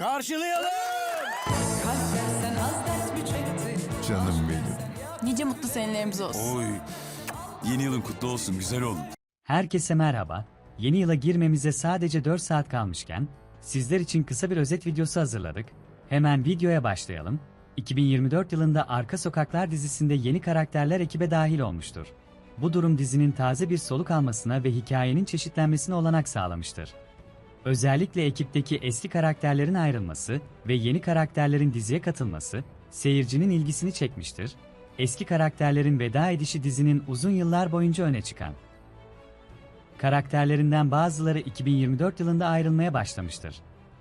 Karşılayalım. Canım benim. Nice mutlu senelerimiz olsun. Oy. Yeni yılın kutlu olsun güzel oğlum. Herkese merhaba. Yeni yıla girmemize sadece 4 saat kalmışken sizler için kısa bir özet videosu hazırladık. Hemen videoya başlayalım. 2024 yılında Arka Sokaklar dizisinde yeni karakterler ekibe dahil olmuştur. Bu durum dizinin taze bir soluk almasına ve hikayenin çeşitlenmesine olanak sağlamıştır. Özellikle ekipteki eski karakterlerin ayrılması ve yeni karakterlerin diziye katılması seyircinin ilgisini çekmiştir. Eski karakterlerin veda edişi dizinin uzun yıllar boyunca öne çıkan Karakterlerinden bazıları 2024 yılında ayrılmaya başlamıştır.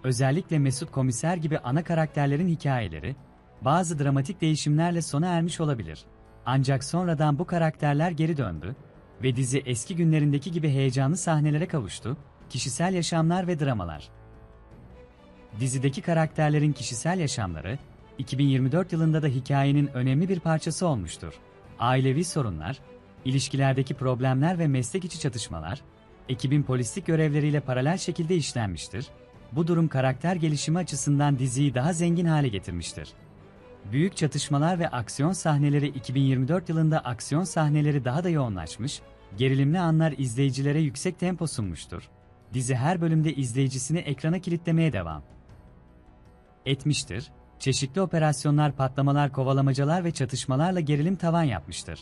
Özellikle Mesut Komiser gibi ana karakterlerin hikayeleri, bazı dramatik değişimlerle sona ermiş olabilir. Ancak sonradan bu karakterler geri döndü ve dizi eski günlerindeki gibi heyecanlı sahnelere kavuştu, kişisel yaşamlar ve dramalar. Dizideki karakterlerin kişisel yaşamları, 2024 yılında da hikayenin önemli bir parçası olmuştur. Ailevi sorunlar, ilişkilerdeki problemler ve meslek içi çatışmalar, ekibin polislik görevleriyle paralel şekilde işlenmiştir. Bu durum karakter gelişimi açısından diziyi daha zengin hale getirmiştir. Büyük çatışmalar ve aksiyon sahneleri 2024 yılında aksiyon sahneleri daha da yoğunlaşmış, gerilimli anlar izleyicilere yüksek tempo sunmuştur. Dizi her bölümde izleyicisini ekrana kilitlemeye devam etmiştir. Çeşitli operasyonlar, patlamalar, kovalamacalar ve çatışmalarla gerilim tavan yapmıştır.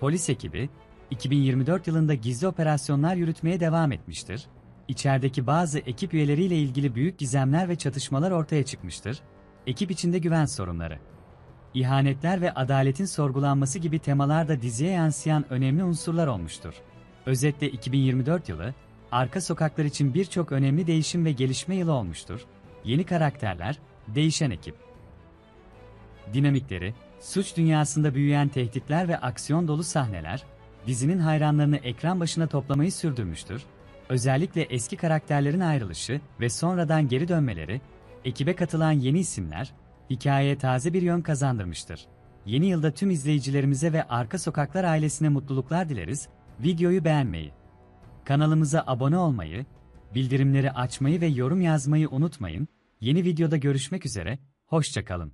Polis ekibi, 2024 yılında gizli operasyonlar yürütmeye devam etmiştir. İçerideki bazı ekip üyeleriyle ilgili büyük gizemler ve çatışmalar ortaya çıkmıştır. Ekip içinde güven sorunları, ihanetler ve adaletin sorgulanması gibi temalar da diziye yansıyan önemli unsurlar olmuştur. Özetle 2024 yılı, arka sokaklar için birçok önemli değişim ve gelişme yılı olmuştur. Yeni karakterler, değişen ekip dinamikleri, suç dünyasında büyüyen tehditler ve aksiyon dolu sahneler, dizinin hayranlarını ekran başına toplamayı sürdürmüştür. Özellikle eski karakterlerin ayrılışı ve sonradan geri dönmeleri, ekibe katılan yeni isimler, hikayeye taze bir yön kazandırmıştır. Yeni yılda tüm izleyicilerimize ve Arka Sokaklar ailesine mutluluklar dileriz, videoyu beğenmeyi, kanalımıza abone olmayı, bildirimleri açmayı ve yorum yazmayı unutmayın. Yeni videoda görüşmek üzere, hoşçakalın.